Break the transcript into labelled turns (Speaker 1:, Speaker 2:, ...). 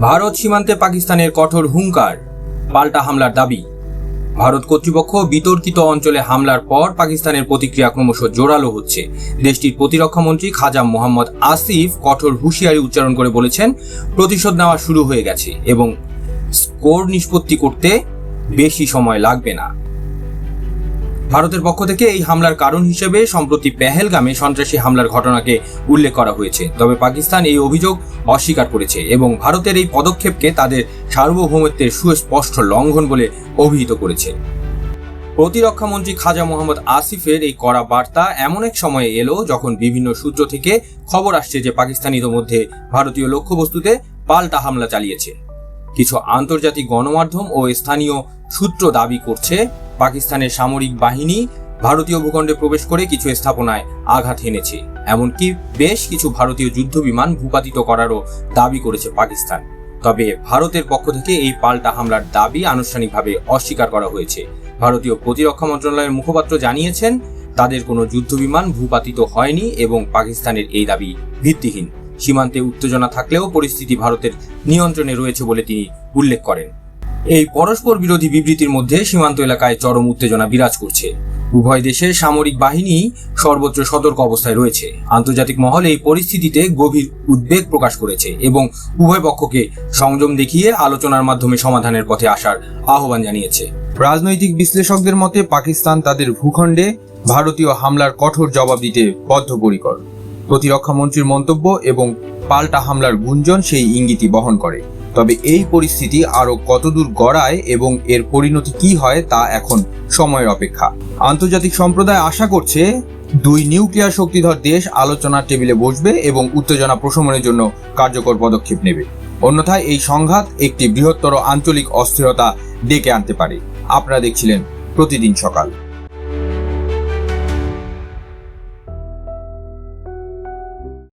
Speaker 1: ভারত সীমান্তে পাকিস্তানের কঠোর হুঙ্কার, পাল্টা হামলার দাবি। ভারত কর্তৃপক্ষ বিতর্কিত অঞ্চলে হামলার পর পাকিস্তানের প্রতিক্রিয়া ক্রমশ জোরালো হচ্ছে। দেশটির প্রতিরক্ষামন্ত্রী খাজা মোহাম্মদ আসিফ কঠোর হুঁশিয়ারি উচ্চারণ করে বলেছেন, প্রতিশোধ নেওয়া শুরু হয়ে গেছে এবং স্কোর নিষ্পত্তি করতে বেশি সময় লাগবে না। ভারতের পক্ষ থেকে এই হামলার কারণ হিসেবে সম্প্রতি পেহেলগামে সন্ত্রাসী হামলার ঘটনাকে উল্লেখ করা হয়েছে। তবে পাকিস্তান এই অভিযোগ অস্বীকার করেছে এবং ভারতের এই পদক্ষেপকে তাদের সার্বভৌমত্বের সুস্পষ্ট লঙ্ঘন বলে অভিহিত করেছে। প্রতিরক্ষামন্ত্রী খাজা মোহাম্মদ আসিফের এই কড়া বার্তা এমন এক সময়ে এলো যখন বিভিন্ন সূত্র থেকে খবর আসছে যে পাকিস্তান ইতোমধ্যে ভারতীয় লক্ষ্যবস্তুতে পাল্টা হামলা চালিয়েছে। কিছু আন্তর্জাতিক গণমাধ্যম ও স্থানীয় সূত্র দাবি করছে পাকিস্তানের সামরিক বাহিনী ভারতীয় ভূখণ্ডে প্রবেশ করে কিছু স্থাপনায় আঘাত হেনেছে। এমনকি বেশ কিছু ভারতীয় যুদ্ধ বিমান ভূপাতিত করারও দাবি করেছে পাকিস্তান। তবে ভারতের পক্ষ থেকে এই পাল্টা হামলার দাবি আনুষ্ঠানিকভাবে অস্বীকার করা হয়েছে। ভারতীয় প্রতিরক্ষা মন্ত্রণালয়ের মুখপাত্র জানিয়েছেন, তাদের কোনো যুদ্ধবিমান ভূপাতিত হয়নি এবং পাকিস্তানের এই দাবি ভিত্তিহীন। সীমান্তে উত্তেজনা থাকলেও পরিস্থিতি ভারতের নিয়ন্ত্রণে রয়েছে বলে তিনি উল্লেখ করেন। এই পরস্পর বিরোধী বিবৃতির মধ্যে সীমান্ত এলাকায় চরম উত্তেজনা বিরাজ করছে। উভয় দেশের সামরিক বাহিনী সর্বোচ্চ সতর্ক অবস্থায় রয়েছে। আন্তর্জাতিক মহল এই পরিস্থিতিতে গভীর উদ্বেগ প্রকাশ করেছে এবং উভয় পক্ষকে সংযম দেখিয়ে আলোচনার মাধ্যমে সমাধানের পথে আসার আহ্বান জানিয়েছে। রাজনৈতিক বিশ্লেষকদের মতে পাকিস্তান তাদের ভূখণ্ডে ভারতীয় হামলার কঠোর জবাব দিতে বদ্ধপরিকর। প্রতিরক্ষা মন্ত্রীর মন্তব্য এবং পাল্টা হামলার গুঞ্জন সেই ইঙ্গিতই বহন করে। তবে এই পরিস্থিতি আরও কতদূর গড়ায় এবং এর পরিণতি কি হয় তা এখন সময়ের অপেক্ষা। আন্তর্জাতিক সম্প্রদায় আশা করছে দুই নিউক্লিয়ার শক্তিধর দেশ আলোচনার টেবিলে বসবে এবং উত্তেজনা প্রশমনের জন্য কার্যকর পদক্ষেপ নেবে। অন্যথায় এই সংঘাত একটি বৃহত্তর আঞ্চলিক অস্থিরতা ডেকে আনতে পারে। আপনারা দেখছিলেন প্রতিদিন সকাল।